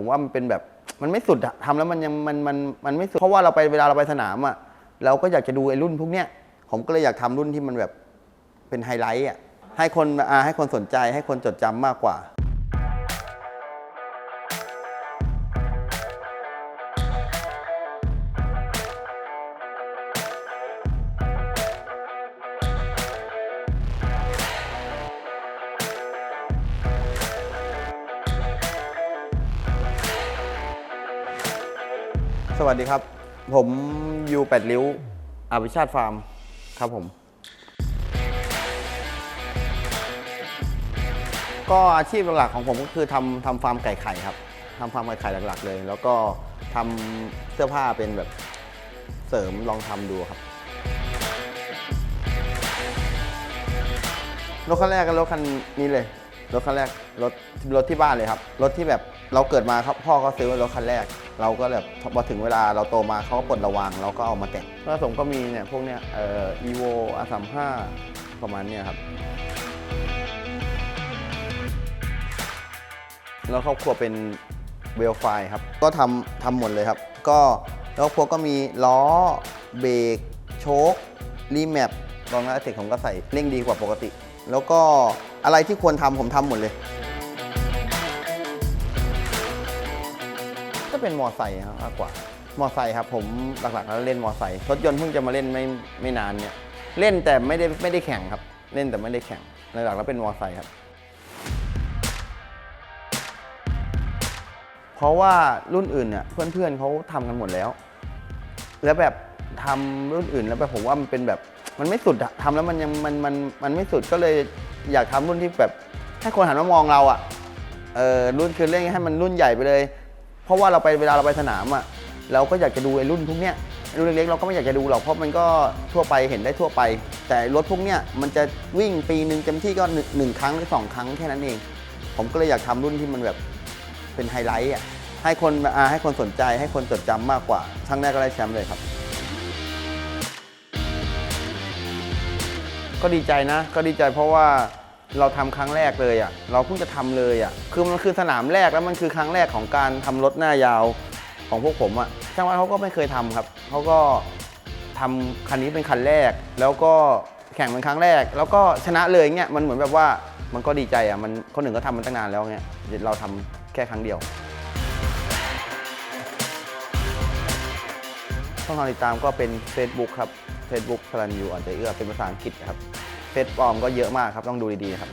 ผมว่ามันเป็นแบบมันไม่สุดอะทำแล้วมันยังมันมันมันไม่สุด เพราะว่าเราไปเวลาเราไปสนามอะเราก็อยากจะดูไอ้รุ่นพวกเนี้ยผมก็เลยอยากทำรุ่นที่มันแบบเป็นไฮไลท์อะให้คนอ่าให้คนสนใจให้คนจดจำมากกว่า สวัสดีครับ ผมยูแปดริ้วอภิชาติฟาร์มครับผม ก็อาชีพหลักๆของผมก็คือทำทำฟาร์มไก่ไข่ครับทำฟาร์มไก่ไข่หลักๆเลย แล้วก็ทำเสื้อผ้าเป็นแบบเสริมลองทำดูครับรถคันแรกก็รถคันนี้เลย รถคันแรกรถรถที่บ้านเลยครับรถที่แบบเราเกิดมาครับพ่อก็ซื้อรถคันแรก เราก็แบบพอถึงเวลาเราโตมาเขาก็ปลดระวางเราก็เอามาแต่งผสมก็มีเนี่ยพวกเนี้ยเอ่อ evo r35 ประมาณเนี้ยครับแล้วครอบครัวเป็นเวลไฟครับ ก็ทำทำหมดเลยครับ ก็แล้วครอบครัวก็มีล้อเบรกโชครีแมปรองรับเทคผมก็ใส่เร่งดีกว่าปกติ แล้วก็อะไรที่ควรทำผมทำหมดเลย ก็เป็นมอไซค์ครับมากกว่า มอไซค์ครับผมหลักๆแล้วเล่นมอไซค์รถยนต์เพิ่งจะมาเล่นไม่ไม่นานเนี่ยเล่นแต่ไม่ได้ไม่ได้แข่งครับ เล่นแต่ไม่ได้แข่งหลักๆแล้วเป็นมอไซค์ครับ เพราะว่ารุ่นอื่นเนี่ยเพื่อนๆเขาทำกันหมดแล้ว แล้วแบบทำรุ่นอื่นแล้วแบบผมว่ามันเป็นแบบ มันไม่สุดอะทำแล้วมันยังมันมันมันไม่สุดก็เลยอยากทำรุ่นที่แบบ ให้คนหันมามองเราอะเออรุ่นคือเล่นให้มันรุ่นใหญ่ไปเลย เพราะว่าเราไปเวลาเราไปสนามอะเราก็อยากจะดูไอ้รุ่นพวกเนี้ยรุ่นเล็กๆเราก็ไม่อยากจะดูหรอกเพราะมันก็ทั่วไปเห็นได้ทั่วไป แต่รถพวกเนี้ยมันจะวิ่งปีหนึ่งเต็มที่ก็หนึ่งครั้งหรือสองครั้งแค่นั้นเอง ผมก็เลยอยากทำรุ่นที่มันแบบเป็นไฮไลท์อะให้คนอาให้คนสนใจให้คนจดจำมากกว่าครั้งแรกก็ได้แชมป์เลยครับ ก็ดีใจนะ ก็ดีใจเพราะว่าเราทำครั้งแรกเลยอะ เราเพิ่งจะทำเลยอะ คือมันคือสนามแรกแล้วมันคือครั้งแรกของการทำรถหน้ายาวของพวกผมอะช่างว่าเขาก็ไม่เคยทำครับ เขาก็ทำคันนี้เป็นคันแรก แล้วก็แข่งเป็นครั้งแรก แล้วก็ชนะเลยเงี้ย มันเหมือนแบบว่ามันก็ดีใจอะ มันคนหนึ่งก็ทำมันตั้งนานแล้วเงี้ย เราทำแค่ครั้งเดียว ช่องทางติดตามก็เป็น Facebook ครับ Facebook พลันยูอ่อนใจเอื้อเป็นภาษาอังกฤษครับเฟซปลอมก็เยอะมากครับต้องดูดีๆครับ